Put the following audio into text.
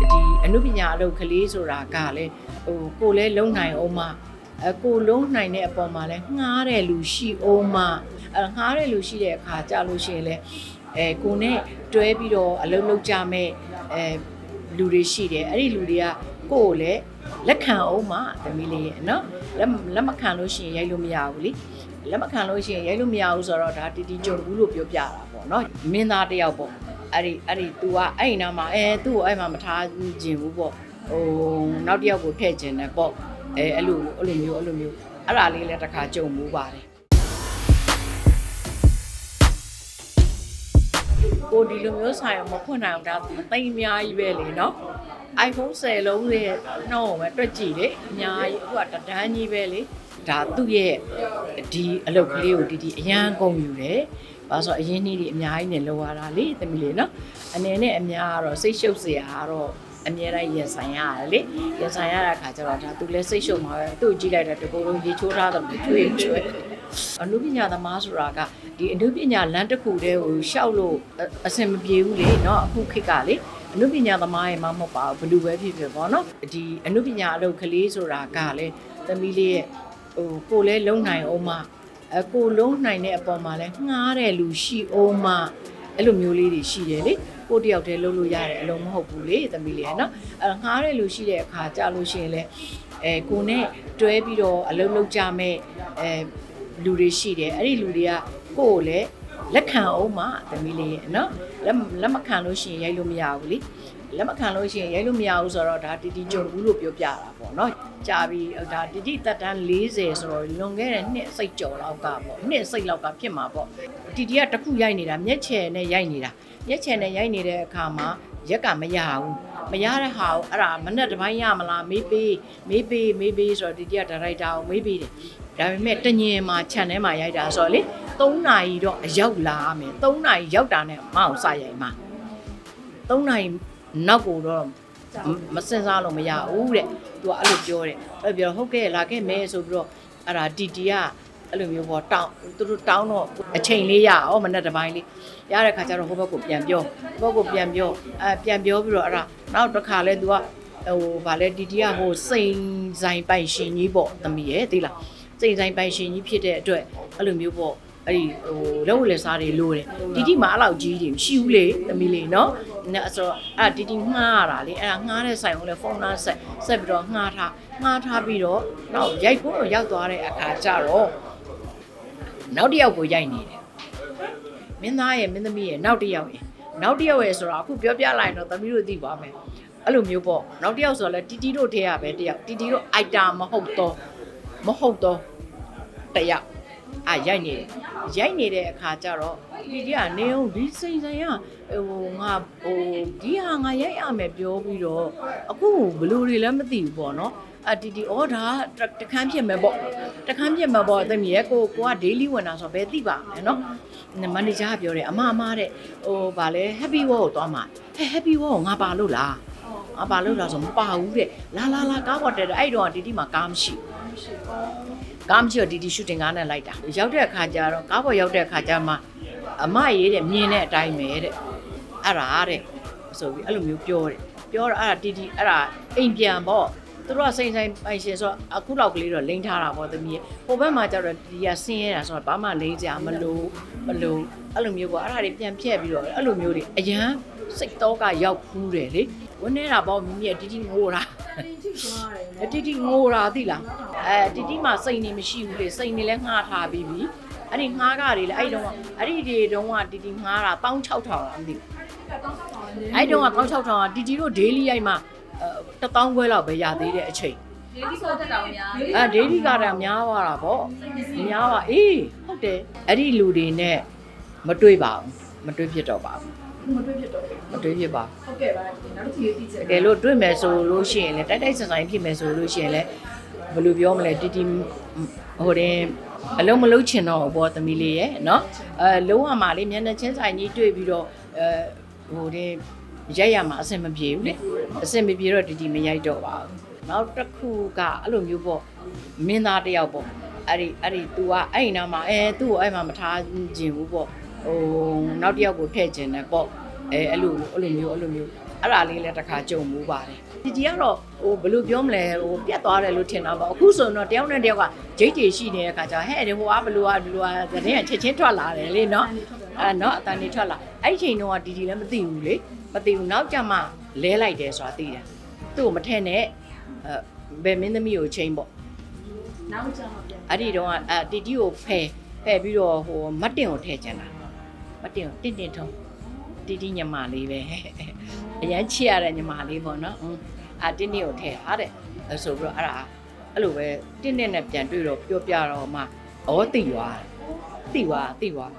ဒီအနုပညာအလုပ်ကလေးဆိုတာကလည်းဟိုကိုယ်လဲလုံနိုင်အောင်မအကိုလုံနိုင်တဲ့အပေါ်မှာလဲငှားတဲ့လူရှိအောင်မအဲငှားတဲ့လူရှိတဲ့အခါကြာလို့ရှိရင်လဲအဲကိုနဲ့တွဲပြီးတော့အလုပ်လုပ်ကြမဲ့အဲလူတွေရှိတယ်အဲ့ဒီလူတွေကကိုယ့်ကိုလည်းလက်ခံအောင်မသမီးလေးရဲ့နော်လက်လက်မခံလို့ရှိရင်ရိုက်လို့မရဘူးလေလက်မခံလို့ရှိရင်ရိုက်လို့မရဘူးဆိုတော့ဒါတီတီကြုံဘူးလို့ပြောပြတာပေါ့နော်မင်းသားတစ်ယောက်ပေါ့ အဲ့ဒီအဲ့ဒီ तू ကအဲ့ဒီနားမှာအဲသူ့ကိုအဲ့မှာမထားခြင်းဘူးပေါ့ဟိုနောက်တစ်ယောက်ကိုထည့်ခြင်းတယ်ပေါ့အဲအဲ့လိုအဲ့လိုမျိုးအဲ့လိုမျိုးအဲ့ဒါလေးလည်းတစ်ခါကြုံမှုပါတယ်ကိုဒီလိုမျိုးဆိုင်အောင်မဖွင့်နိုင်အောင်ဒါသိမ်းအများကြီးပဲလေနော် iPhone 10လုံးရဲ့နှောင်းပဲတွက်ကြည့်လေအများကြီးအခုကတဒန်းကြီးပဲလေ ဒါသူ့ရဲ့ဒီအလုပ်ကလေးကိုဒီဒီအရန်ကုန်ယူတယ်။ဘာလို့ဆိုအရင်နေ့ဒီအများကြီးနဲ့လောရတာလေသမီးလေးနော်။အနေနဲ့အများကတော့စိတ်ရှုပ်စရာကတော့အမြဲတမ်းရင်ဆိုင်ရတယ်လေ။ရင်ဆိုင်ရတဲ့အခါကျတော့ဒါသူလည်းစိတ်ရှုပ်မှာပဲသူ့ကိုကြည့်လိုက်တဲ့တကူလုံးရေချိုးထားတယ်ချွေးချွေးအနုပညာသမားဆိုတာကဒီအနုပညာလမ်းတစ်ခုတည်းကိုရှောက်လို့အအဆင်မပြေဘူးလေနော်အခုခေတ်ကလေအနုပညာသမားရဲ့မမဟုတ်ပါဘူးဘယ်လူပဲဖြစ်ဖြစ်ပေါ့နော်ဒီအနုပညာအလုပ်ကလေးဆိုတာကလည်းသမီးလေးရဲ့ ဟိုကိုယ်လဲလုံနိုင်အောင်မအကိုလုံးနိုင်တဲ့အပေါ်မှာလဲငှားတဲ့လူရှိအောင်မအဲ့လိုမျိုးလေးတွေရှိတယ်လေကိုတယောက်တည်းလုပ်လို့ရတဲ့အလုံးမဟုတ်ဘူးလေသမီးလေးရဲ့နော်အဲငှားတဲ့လူရှိတဲ့အခါကြာလို့ရှိရင်လဲအဲကိုနဲ့တွဲပြီးတော့အလုပ်လုပ်ကြမဲ့အဲလူတွေရှိတယ်အဲ့ဒီလူတွေကကိုယ့်ကိုလည်း လက်ခံအောင်မသမီးလေးရဲ့နော်လက်လက်မခံလို့ရှိရင်ရိုက်လို့မရဘူးလေလက်မခံလို့ရှိရင်ရိုက်လို့မရဘူးဆိုတော့ဒါတီတီကြုံဘူးလို့ပြောပြတာပေါ့နော်ကြာပြီဒါတီတီတက်တန်း40ဆိုတော့လွန်ခဲ့တဲ့နှစ်စိတ်ကြော်လောက်ကပေါ့နှစ်စိတ်လောက်ကဖြစ်မှာပေါ့တီတီကတစ်ခုရိုက်နေတာမျက်ချယ်နဲ့ရိုက်နေတာမျက်ချယ်နဲ့ရိုက်နေတဲ့အခါမှာရက်ကမရဘူး မရတဲ့ဟာကိုအဲ့ဒါမနဲ့တစ်ပိုင်းရမလားမေးပေးမေးပေးမေးပေးဆိုတော့တီတီကဒါရိုက်တာကိုမေးပေးတယ်ဒါပေမဲ့တညင်မှာခြံထဲမှာရိုက်တာဆိုတော့လေ3နာရီတော့အရောက်လာမယ်3နာရီရောက်တာနဲ့မအောင်စရိုက်မှာ3နိုင်နောက်ကိုတော့မစင်စားလို့မရဘူးတဲ့သူကအဲ့လိုပြောတယ်အဲ့ပြောဟုတ်ကဲ့လာခဲ့မယ်ဆိုပြီးတော့အဲ့ဒါတီတီက အဲ့လိုမျိုးပေါ့တောင်းသူတို့တောင်းတော့အချိန်လေးရအောင်မနေ့တစ်ပိုင်းလေးရတဲ့ခါကျတော့ဟိုဘက်ကိုပြန်ပြောဟိုဘက်ကိုပြန်ပြောအဲပြန်ပြောပြီးတော့အဲ့ဒါနောက်တစ်ခါလဲသူကဟိုဗာလဲတီတီကဟိုစိန်ဆိုင်ပိုင်ရှင်ကြီးပေါ့သမီးရဲ့သိလားစိန်ဆိုင်ပိုင်ရှင်ကြီးဖြစ်တဲ့အတွက်အဲ့လိုမျိုးပေါ့အဲ့ဒီဟိုလက်ဝတ်လက်စားတွေလိုတယ်တီတီမှာအဲ့လောက်ကြီးတွေမရှိဘူးလေသမီးလေးနော်အဲ့ဆိုတော့အဲ့တီတီငှားရတာလေအဲ့ဒါငှားတဲ့ဆိုင်ကိုလည်းဖုန်းလားဆက်ဆက်ပြီးတော့ငှားထားငှားထားပြီးတော့နောက်ရိုက်ဖို့ရောက်သွားတဲ့အခါကျတော့ နောက်တစ်ယောက်ကိုရိုက်နေတယ်မင်းသားရဲ့မင်းသမီးရဲ့နောက်တစ်ယောက်ရဲ့နောက်တစ်ယောက်ရဲ့ဆိုတော့အခုပြောပြလိုက်တော့သမီးတို့သိပါမယ်အဲ့လိုမျိုးပေါ့နောက်တစ်ယောက်ဆိုတော့လဲတီတီတို့ထဲရပဲတစ်ယောက်တီတီတို့အိုက်တာမဟုတ်တော့မဟုတ်တော့တစ်ယောက် အာရိုက်နေတယ်ရိုက်နေတဲ့အခါကျတော့ဒီကြီးကနေအောင်ဒီစိန်ဆိုင်ကဟိုငါဟိုဒီဟာငါရိုက်ရမယ်ပြောပြီးတော့အခုဘယ်လိုတွေလည်းမသိဘူးပေါ့နော်အတီတီအော်ဒါတခန်းဖြစ်မယ်ပေါ့တခန်းဖြစ်မယ်ပေါ့သမီးရဲ့ကိုကိုက daily ဝင်တာဆိုတော့ဘယ်သိပါမလဲနော်မန်နေဂျာကပြောတယ်အမအမတဲ့ဟိုဗာလဲ happy wall ကိုသွားမှာဟဲ့ happy wall ကိုငါပါလို့လားငါပါလို့လားဆိုမပါဘူးတဲ့လာလာလာကားပေါ်တက်တယ်အဲ့တော့တီတီမှာကားမရှိဘူး ကားမရှိတော့ဒီဒီရှူတင်ကားနဲ့လိုက်တာရောက်တဲ့အခါကျတော့ကားပေါ်ရောက်တဲ့အခါကျမှအမရေးတဲ့မြင်တဲ့အတိုင်းပဲတဲ့အဲ့ဒါတဲ့ဆိုပြီးအဲ့လိုမျိုးပြောတယ်ပြောတော့အဲ့ဒါတီတီအဲ့ဒါအိမ်ပြန်ပေါ့သူတို့ကစိန်ဆိုင်ပိုင်ရှင်ဆိုတော့အခုလောက်ကလေးတော့လိမ့်ထားတာပေါ့သမီးဟိုဘက်မှာကျတော့ဒီကဆင်းရဲတာဆိုတော့ဘာမှလိမ့်ကြမလို့မလို့အဲ့လိုမျိုးပေါ့အဲ့ဒါတွေပြန်ဖြက်ပြီးတော့အဲ့လိုမျိုးတွေအရန်စိတ်တော့ကရောက်ဖူးတယ်လေဝင်းနေတာပေါ့မိမိကတီတီငိုတာအ တီတီငိုတာသိလားအဲတီတီမှာစိတ်နေမရှိဘူးလေစိတ်နေလဲငှားထားပြီးပြီအဲ့ဒီငှားကတွေလေအဲ့ဒီတော့အဲ့ဒီတွေတုန်းကတီတီငှားတာ16000လားမသိဘူးအဲ့ဒီတုန်းက16000ကတီတီတို့ daily ရိုက်မှအဲ1000ခွဲလောက်ပဲရသေးတဲ့အချိန်ဒီလိုဆိုတက်တာများအဲ daily ကတည်းကများသွားတာပေါ့များပါအေးဟုတ်တယ်အဲ့ဒီလူတွေနဲ့မတွေ့ပါဘူးမတွေ့ဖြစ်တော့ပါဘူး မတွေ့ဖြစ်တော့ဘူးမတွေ့ဖြစ်ပါဟုတ်ကဲ့ပါနောက်တစ်ချိန်သိချင်တကယ်လို့တွေ့မယ်ဆိုလို့ရှိရင်လည်းတိုက်တိုက်ဆန်ဆန်ဖြစ်မယ်ဆိုလို့ရှိရင်လည်းဘယ်လိုပြောမလဲတီတီဟိုတင်အလုံးမလုံးချင်တော့ဘောသမီးလေးရဲ့နော်အဲလုံးဝမှာလေးမျက်နှာချင်းဆိုင်ကြီးတွေ့ပြီးတော့အဲဟိုတင်ရိုက်ရမှာအဆင်မပြေဘူးလေအဆင်မပြေတော့တီတီမရိုက်တော့ပါဘူးနောက်တစ်ခုကအဲ့လိုမျိုးပေါ့မင်းသားတယောက်ပေါ့အဲ့ဒီအဲ့ဒီ तू ကအဲ့ဒီနားမှာအဲသူ့ကိုအဲ့မှာမထားခြင်းဘူးပေါ့ ဟိုနောက်တစ်ယောက်ကိုထည့်ခြင်းတယ်ပေါ့အဲအဲ့လိုအဲ့လိုမျိုးအဲ့လိုမျိုးအဲ့ဒါလေးလည်းတစ်ခါကြုံမှုပါတယ်ဒီကြီးကတော့ဟိုဘယ်လိုပြောမလဲဟိုပြတ်သွားတယ်လို့ထင်တာပေါ့အခုဆိုရင်တော့တယောက်နဲ့တယောက်ကဂျိတ်ကြီးရှိနေတဲ့အခါကျတော့ဟဲ့ဒီဟိုကဘယ်လိုကဘယ်လိုကတဲ့ချက်ချင်းထွက်လာတယ်လေနော်အဲနော်အတန်နေထွက်လာအဲ့ဒီချိန်တော့ဒီဒီလည်းမသိဘူးလေမသိဘူးနောက်ကြမှလဲလိုက်တယ်ဆိုတာသိတယ်သူ့ကိုမထင်နဲ့အဲဘယ်မင်းသမီးကိုချိန်ပေါ့နောက်ကျမှပြန်အဲ့ဒီတော့အတီတီကိုဖယ်ဖယ်ပြီးတော့ဟိုမတ်တင်ကိုထည့်ချင်တာ မတ်တင်ကိုတင့်တင်ထုံးတီတီညမလေးပဲအရန်ချစ်ရတဲ့ညမလေးပေါ့နော်အာတင့်တင်ကိုထည့်ဟာတဲ့အဲ့ဆိုပြီးတော့အဲ့ဒါအဲ့လိုပဲတင့်တင်နဲ့ပြန်တွေ့တော့ပြောပြတော့မှဩတိသွားတိသွားတိသွား